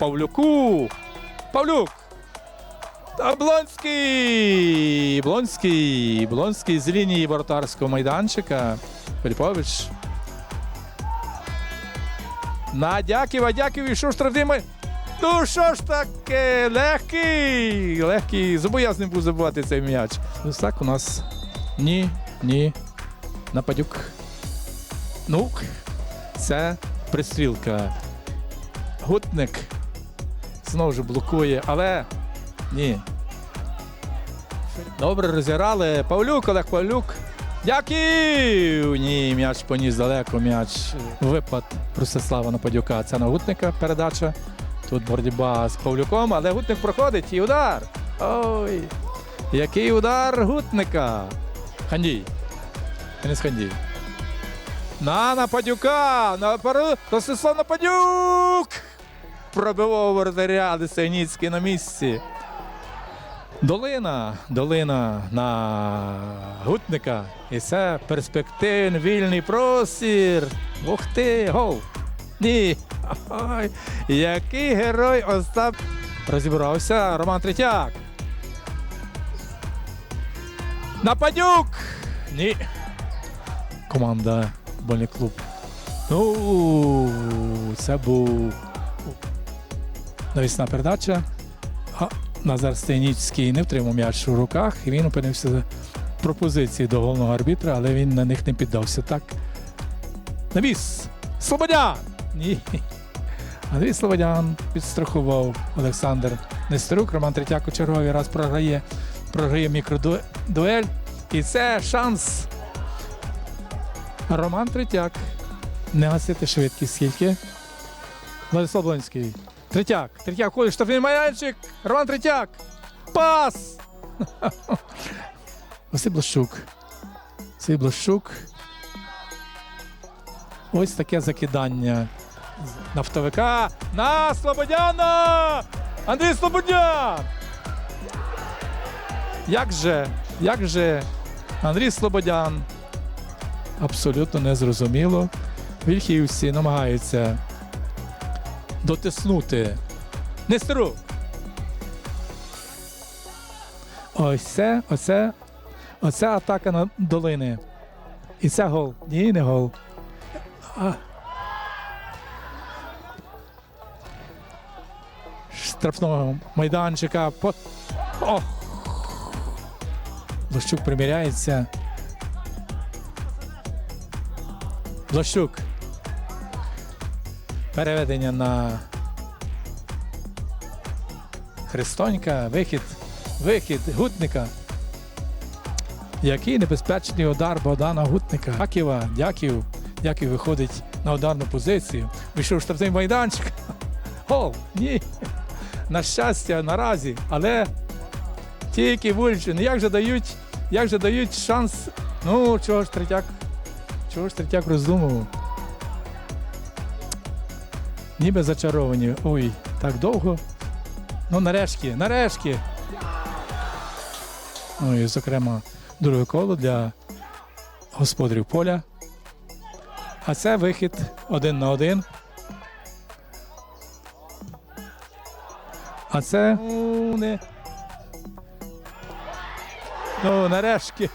Павлюку. Павлюк. Блонський. Блонський. Блонський з лінії воротарського майданчика. Філіпович. На Дяків, а Дяків ішов штрафний май- Ну що ж таке? Легкий. Легкий. Зобов'язаний був забувати цей м'яч. Ось так у нас. Ні, ні. Нападюк. Ну, це пристрілка. Гутник знову ж блокує, але ні. Добре розіграли. Павлюк, Олег Павлюк. Дякую! Ні, м'яч поніс далеко, м'яч. Випад Ростислава Нападюка. Це на Гутника передача. Тут боротьба з Павлюком, але Гутник проходить і удар. Ой! Який удар Гутника! Хандій. Денис Хандій. На Нападюка! На пару. Ростислав Нападюк! Пробивав воротаря Десеніцький на місці. Долина, долина на гутника. І це перспективний вільний простір. Ух ти, гол! Ні. Ой, який герой Остап розібрався Роман Третяк. Нападюк! Ні. Команда футбольний клуб. Ну, це був навісна передача. А Назар Стейніцький не втримав м'яч у руках, і він опинився в пропозиції до головного арбітра, але він на них не піддався. Так. Навіс! Слободян! Ні. Андрій Слободян підстрахував Олександр Нестерук. Роман Третяк у черговий раз програє, програє мікродуель. І це шанс. Роман Третяк. Не гасити швидкість скільки. Владислав Блонський. Третяк. Третяк ходить штрафний майданчик. Роман Третяк. Пас! Василь Блащук. Василь Блащук. Ось таке закидання нафтовика на Слободяна! Андрій Слободян! Як же, як же Андрій Слободян? Абсолютно незрозуміло. Вільхівці намагаються дотиснути. Нестерук. Ось це, оце, оце атака на долини. І це гол. Ні, не гол. А. Штрафного майданчика. Блащук приміряється. Блащук. Переведення на Христонька. Вихід. Вихід Гутника. Який небезпечний удар Богдана Гутника. Дяківа, дякую. Дякую виходить на ударну позицію. Вийшов штрафний майданчик. Гол! Ні. На щастя, наразі. Але тільки Вульчин. Як же дають, як же дають шанс. Ну, чого ж третяк? Чого ж третяк роздумував? Ніби зачаровані. Ой, так довго. Ну, нарешті, нарешті. Ну і, зокрема, друге коло для господарів поля. А це вихід один на один. А це. Ну. Ну, нарешті.